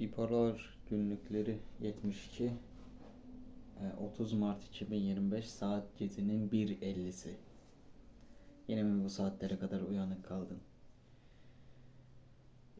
Bipolar günlükleri 72 e, 30 Mart 2025 saat gecenin 1.50'si. Yine mi bu saatlere kadar uyanık kaldın?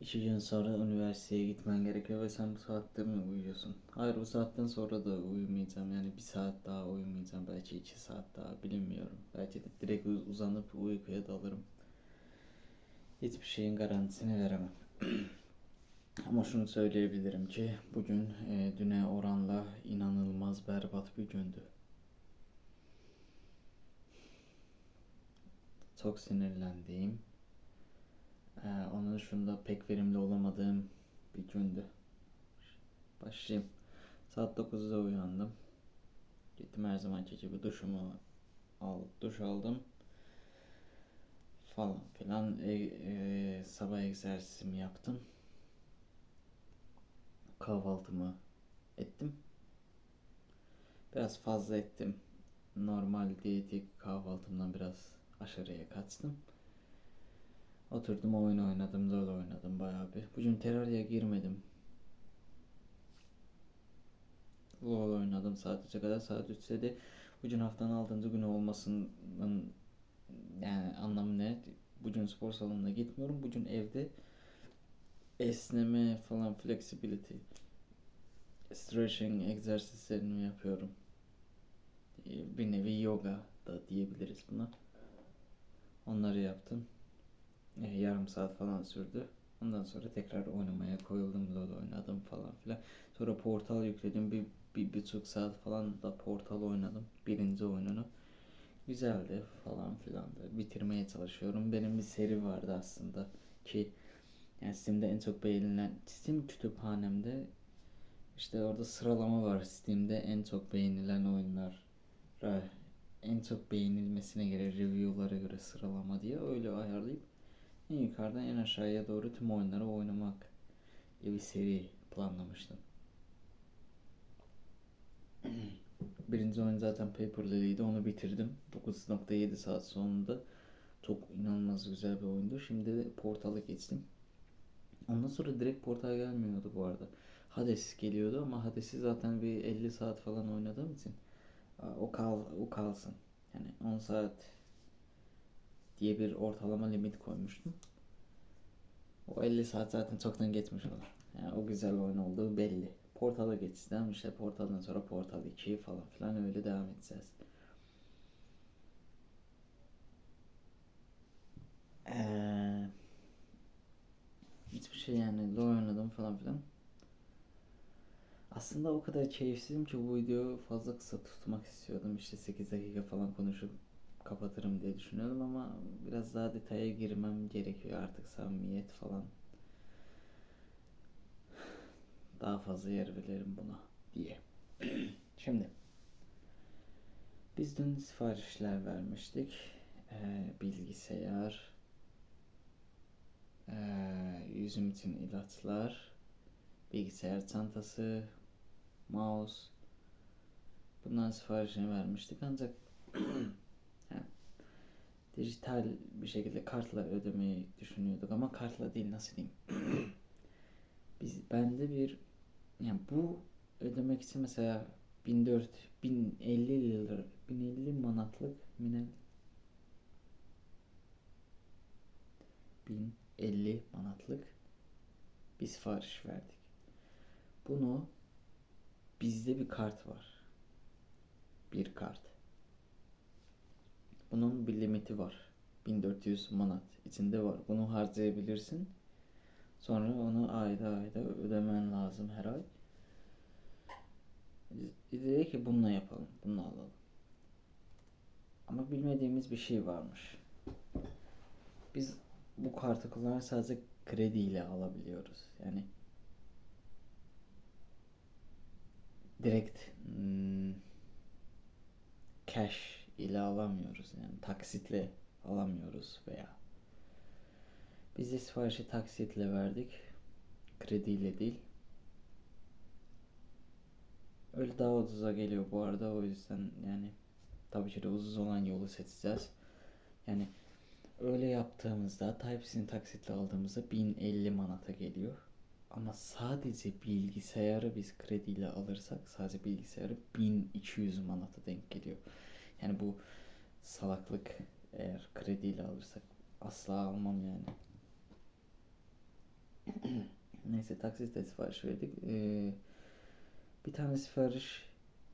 İki gün sonra üniversiteye gitmen gerekiyor ve sen bu saatte mi uyuyorsun? Hayır bu saatten sonra da uyumayacağım. Yani bir saat daha uyumayacağım. Belki iki saat daha bilmiyorum. Belki de direkt uz- uzanıp uykuya dalarım. Hiçbir şeyin garantisini veremem. Ama şunu söyleyebilirim ki bugün e, düne oranla inanılmaz berbat bir gündü. Çok sinirlendiğim, e, onun dışında pek verimli olamadığım bir gündü. Başlayayım. Saat 9'da uyandım. Gittim her zamanki gibi duşumu al, duş aldım falan filan E, e, sabah egzersizimi yaptım kahvaltımı ettim. Biraz fazla ettim. Normal diyetik kahvaltımdan biraz aşırıya kaçtım. Oturdum oyun oynadım, LoL oynadım bayağı bir. Bugün Terraria'ya girmedim. LoL oynadım saat 3'e kadar. Saat 3'te de bugün haftanın 6. günü olmasının yani anlamı ne? Bugün spor salonuna gitmiyorum. Bugün evde esneme falan flexibility stretching egzersizlerini yapıyorum. Ee, Bir nevi yoga da diyebiliriz buna. Onları yaptım. Ee, Yarım saat falan sürdü. Ondan sonra tekrar oynamaya koyuldum. LoL oynadım falan filan. Sonra Portal yükledim. Bir, bir buçuk saat falan da Portal oynadım. Birinci oyununu. Güzeldi falan filan da. Bitirmeye çalışıyorum. Benim bir seri vardı aslında ki yani Steam'de en çok beğenilen Steam kütüphanemde işte orada sıralama var. Steam'de en çok beğenilen oyunlar en çok beğenilmesine göre review'lara göre sıralama diye öyle ayarlayıp en yukarıdan en aşağıya doğru tüm oyunları oynamak diye bir seri planlamıştım. Birinci oyun zaten Paper Lily'ydi. Onu bitirdim. 9.7 saat sonunda. Çok inanılmaz güzel bir oyundu. Şimdi de Portal'a geçtim. Ondan sonra direkt Portal gelmiyordu bu arada. Hades geliyordu ama Hades'i zaten bir 50 saat falan oynadığım için o kal o kalsın. Yani 10 saat diye bir ortalama limit koymuştum. O 50 saat zaten çoktan geçmiş olur. Yani o güzel oyun olduğu belli. Portal'a geçeceğim. işte Portal'dan sonra Portal 2 falan filan öyle devam edeceğiz. Eee hiçbir şey yani LoL oynadım falan filan. Aslında o kadar keyifsizim ki bu videoyu fazla kısa tutmak istiyordum. İşte 8 dakika falan konuşup kapatırım diye düşünüyordum ama biraz daha detaya girmem gerekiyor artık samimiyet falan. Daha fazla yer veririm buna diye. Şimdi biz dün siparişler vermiştik. Ee, bilgisayar, ee, yüzüm için ilaçlar, bilgisayar çantası, mouse. Bundan siparişini vermiştik ancak yani dijital bir şekilde kartla ödemeyi düşünüyorduk ama kartla değil nasıl diyeyim. Biz bende bir yani bu ödemek için mesela 1400 1050 lira 1050 manatlık minel 1050 manatlık bir sipariş verdik. Bunu bizde bir kart var. Bir kart. Bunun bir limiti var. 1400 manat içinde var. Bunu harcayabilirsin. Sonra onu ayda ayda ödemen lazım her ay. Biz dedik ki bununla yapalım. Bununla alalım. Ama bilmediğimiz bir şey varmış. Biz bu kartı kullanan sadece krediyle alabiliyoruz. Yani direkt hmm, cash ile alamıyoruz. Yani taksitle alamıyoruz veya biz de siparişi taksitle verdik. Krediyle değil. Öyle daha ucuza geliyor bu arada. O yüzden yani tabii ki de ucuz olan yolu seçeceğiz. Yani öyle yaptığımızda Type-C'ni taksitle aldığımızda 1050 manata geliyor. Ama sadece bilgisayarı biz krediyle alırsak sadece bilgisayarı 1200 manata denk geliyor. Yani bu salaklık eğer krediyle alırsak asla almam yani. Neyse taksitle sipariş verdik. Ee, bir tane sipariş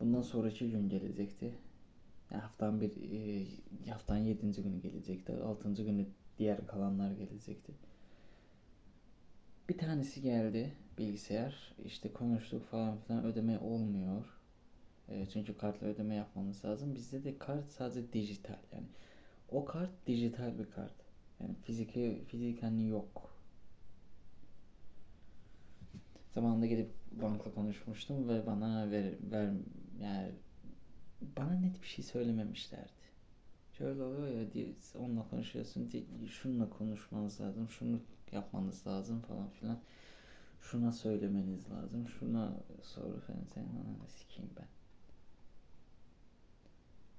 bundan sonraki gün gelecekti. Yani haftanın bir e, haftanın yedinci günü gelecekti. Altıncı günü diğer kalanlar gelecekti. Bir tanesi geldi bilgisayar. İşte konuştuk falan filan ödeme olmuyor. E, çünkü kartla ödeme yapmamız lazım. Bizde de kart sadece dijital yani. O kart dijital bir kart. Yani fiziki fiziken yok. Zamanında gidip bankla konuşmuştum ve bana ver, ver yani bana net bir şey söylememişlerdi. Şöyle oluyor ya diye onunla konuşuyorsun diye şununla konuşmanız lazım, şunu yapmanız lazım falan filan. Şuna söylemeniz lazım, şuna soru falan senin ananı sikeyim ben.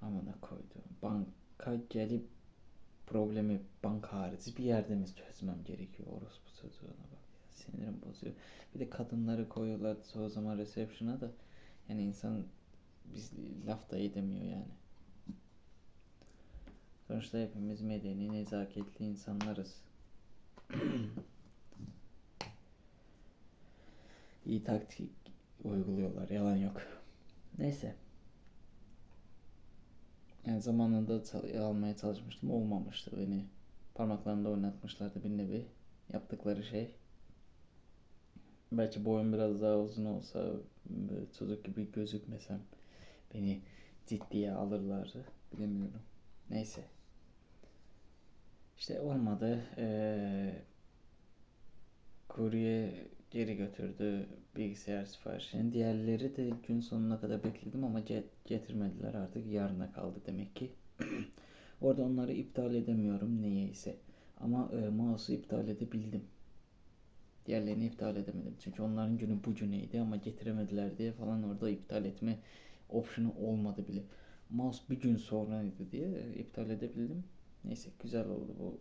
Amına koydum. Banka gelip problemi banka harici bir yerde mi çözmem gerekiyor orospu çocuğuna bak ya. Sinirim bozuyor. Bir de kadınları koyuyorlar çoğu zaman reception'a da yani insan biz laf da edemiyor yani. Sonuçta hepimiz medeni, nezaketli insanlarız. İyi taktik uyguluyorlar, yalan yok. Neyse. Yani zamanında almaya çalışmıştım, olmamıştı beni. Parmaklarında oynatmışlardı bir nevi. Yaptıkları şey. Belki boyum biraz daha uzun olsa, çocuk gibi gözükmesem beni ciddiye alırlardı. Bilemiyorum. Neyse. İşte olmadı. Ee, kurye geri götürdü bilgisayar siparişini. Diğerleri de gün sonuna kadar bekledim ama get- getirmediler artık. Yarına kaldı demek ki. Orada onları iptal edemiyorum niyeyse. Ama e, mouse'u iptal edebildim. Diğerlerini iptal edemedim. Çünkü onların günü bu güneydi ama getiremediler diye falan orada iptal etme option'u olmadı bile. Mouse bir gün sonraydı diye e, iptal edebildim. Neyse güzel oldu bu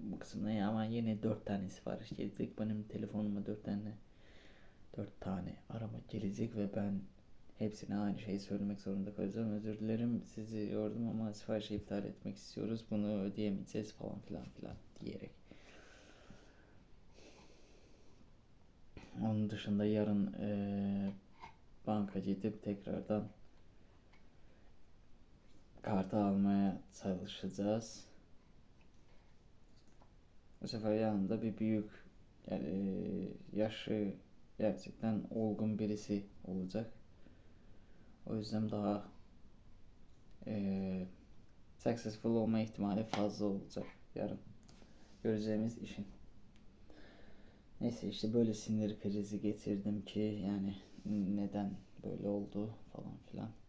bu kısımda ama yine 4 tane sipariş gelecek. Benim telefonuma 4 tane 4 tane arama gelecek ve ben hepsine aynı şeyi söylemek zorunda kalacağım. Özür dilerim sizi yordum ama siparişi iptal etmek istiyoruz. Bunu ödeyemeyeceğiz falan filan filan diyerek. Onun dışında yarın eee banka gidip tekrardan kartı almaya çalışacağız. Bu sefer yanında bir büyük yani e, yaşı gerçekten olgun birisi olacak. O yüzden daha e, successful olma ihtimali fazla olacak yarın. Göreceğimiz işin. Neyse işte böyle sinir krizi getirdim ki yani neden böyle oldu falan filan.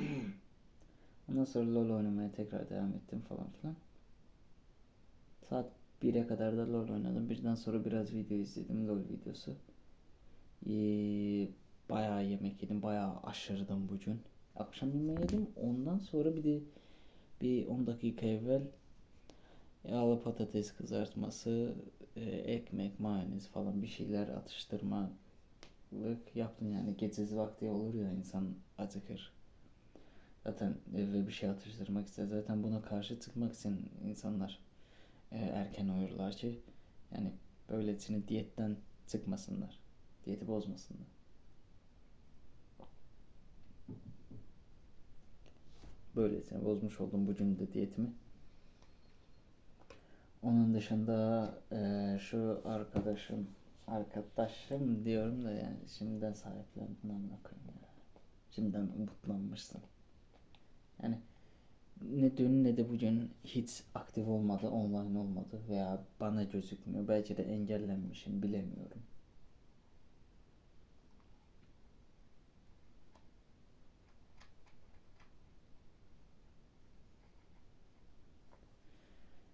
Ondan sonra LoL oynamaya tekrar devam ettim falan filan. Saat 1'e kadar da LoL oynadım. Birden sonra biraz video izledim. LoL videosu. Ee, bayağı yemek yedim. Bayağı aşırdım bugün. Akşam yemeği yedim. Ondan sonra bir de bir 10 dakika evvel yağlı patates kızartması, e, ekmek, mayonez falan bir şeyler atıştırmalık yaptım yani. Gecesi vakti olur ya insan acıkır. Zaten eve bir şey atıştırmak ister. Zaten buna karşı çıkmak için insanlar e, erken uyurlar ki yani böylesine diyetten çıkmasınlar. Diyeti bozmasınlar. Böylesine bozmuş oldum bugün de diyetimi. Onun dışında e, şu arkadaşım arkadaşım diyorum da yani şimdiden sahiplendin amına koyayım ya. Şimdiden umutlanmışsın. Yani ne dün ne de bugün hiç aktif olmadı, online olmadı veya bana gözükmüyor. Belki de engellenmişim, bilemiyorum.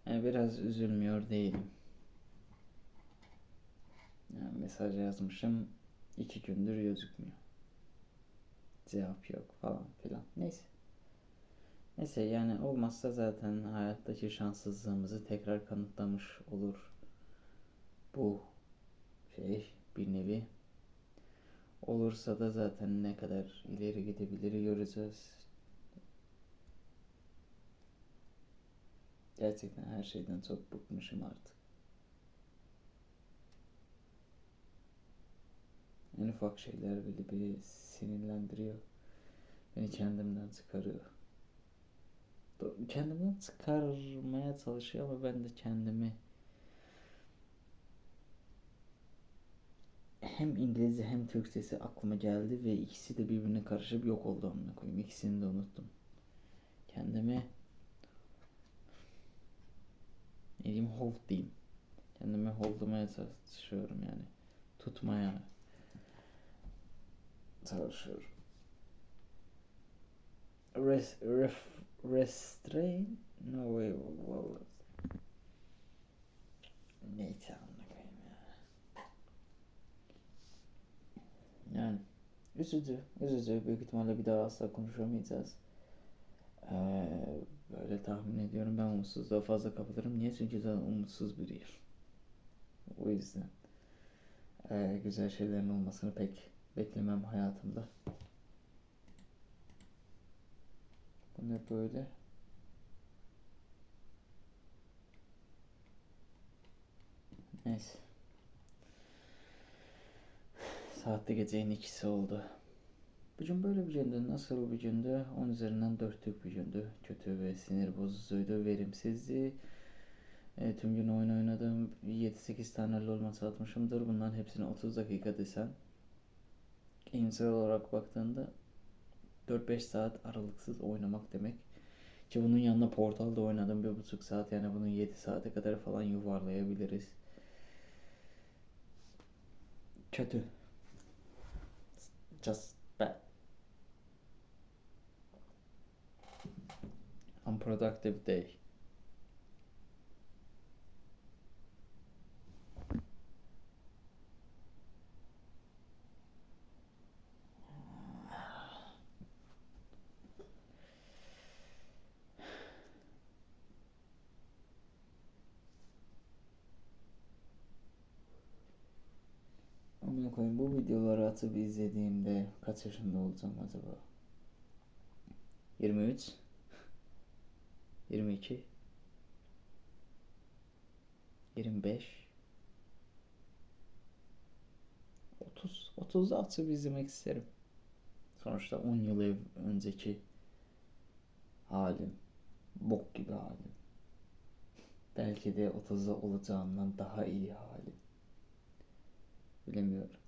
Yani biraz üzülmüyor değilim. Yani mesaj yazmışım, iki gündür gözükmüyor. Cevap yok falan filan. Neyse. Neyse yani olmazsa zaten hayattaki şanssızlığımızı tekrar kanıtlamış olur bu şey bir nevi. Olursa da zaten ne kadar ileri gidebilir göreceğiz. Gerçekten her şeyden çok bıkmışım artık. En ufak şeyler bile bir sinirlendiriyor. Beni kendimden çıkarıyor. Kendimden çıkarmaya çalışıyor ama ben de kendimi hem İngilizce hem Türkçesi aklıma geldi ve ikisi de birbirine karışıp yok oldu amına koyayım. İkisini de unuttum. Kendime ne diyeyim hold diyeyim. Kendimi holdlamaya çalışıyorum yani. Tutmaya çalışıyorum. Res, ref, restrain? No way. What? Neyse amına koyayım ya. Yani üzücü, üzücü. Büyük ihtimalle bir daha asla konuşamayacağız. Ee, böyle tahmin ediyorum ben umutsuzluğa fazla kapılırım. Niye? Çünkü zaten umutsuz biriyim. O yüzden ee, güzel şeylerin olmasını pek beklemem hayatımda. Bu ne böyle? Neyse. Saatte gecenin ikisi oldu. Bugün böyle bir gündü. Nasıl bir gündü? 10 üzerinden 4'lük bir gündü. Kötü ve sinir bozucuydu. Verimsizdi. E, tüm gün oyun oynadım. 7-8 tane LoL maçı atmışımdır. Bunların hepsini 30 dakika desen. Gamesel olarak baktığında 4-5 saat aralıksız oynamak demek. Ki bunun yanında Portal'da oynadım bir buçuk saat yani bunu 7 saate kadar falan yuvarlayabiliriz. Kötü. Just bad. Unproductive day. Amına koyayım bu videoları atıp izlediğimde kaç yaşında olacağım acaba? 23 22 25 30 30'da atıp izlemek isterim. Sonuçta 10 yıl önceki halim. Bok gibi halim. Belki de 30'da olacağından daha iyi halim. Bilemiyorum.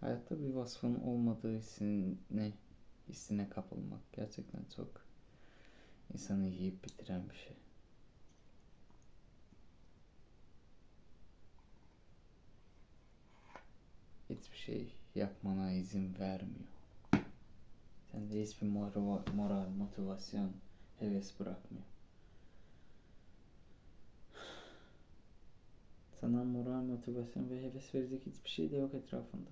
Hayatta bir vasfın olmadığı hissine, hissine kapılmak gerçekten çok insanı yiyip bitiren bir şey. Hiçbir şey yapmana izin vermiyor. Sende hiçbir moral, moral motivasyon, heves bırakmıyor. Sana moral, motivasyon ve heves verecek hiçbir şey de yok etrafında.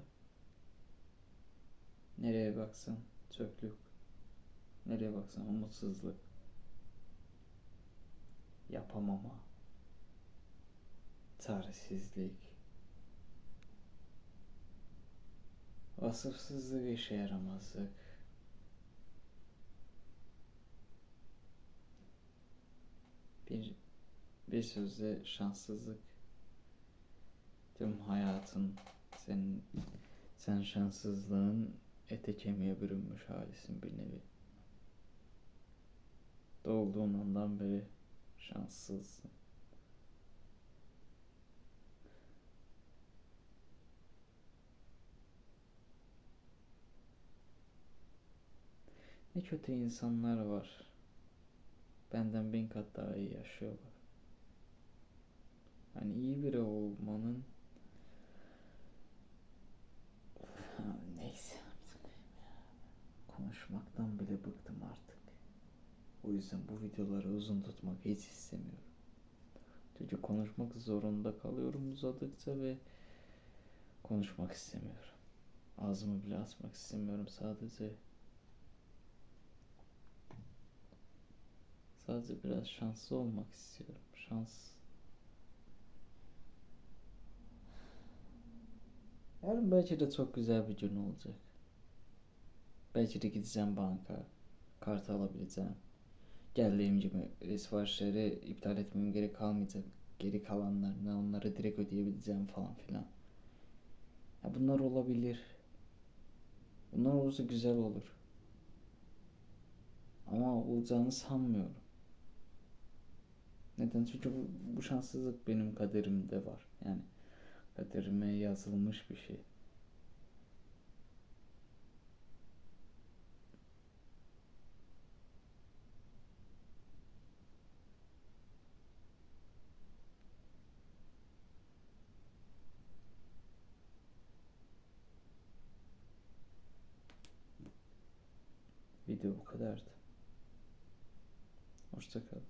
Nereye baksan çöplük. Nereye baksan umutsuzluk. Yapamama. Çaresizlik. Vasıfsızlık, işe yaramazlık. Bir, bir sözle şanssızlık. Tüm hayatın senin sen şanssızlığın ete kemiğe bürünmüş halisin bir nevi. Doğduğun andan beri şanssızsın. Ne kötü insanlar var. Benden bin kat daha iyi yaşıyorlar. Hani iyi biri olmanın Ha, neyse. Konuşmaktan bile bıktım artık. O yüzden bu videoları uzun tutmak hiç istemiyorum. Çünkü konuşmak zorunda kalıyorum uzadıkça ve konuşmak istemiyorum. Ağzımı bile açmak istemiyorum sadece. Sadece biraz şanslı olmak istiyorum. Şans. Yarın belki de çok güzel bir gün olacak. Belki de gideceğim banka. Kart alabileceğim. Geldiğim gibi siparişleri iptal etmem gerek kalmayacak. Geri kalanlarını onları direkt ödeyebileceğim falan filan. Ya bunlar olabilir. Bunlar olursa güzel olur. Ama olacağını sanmıyorum. Neden? Çünkü bu, bu şanssızlık benim kaderimde var. Yani kaderime yazılmış bir şey. Video bu kadardı. Hoşça kal.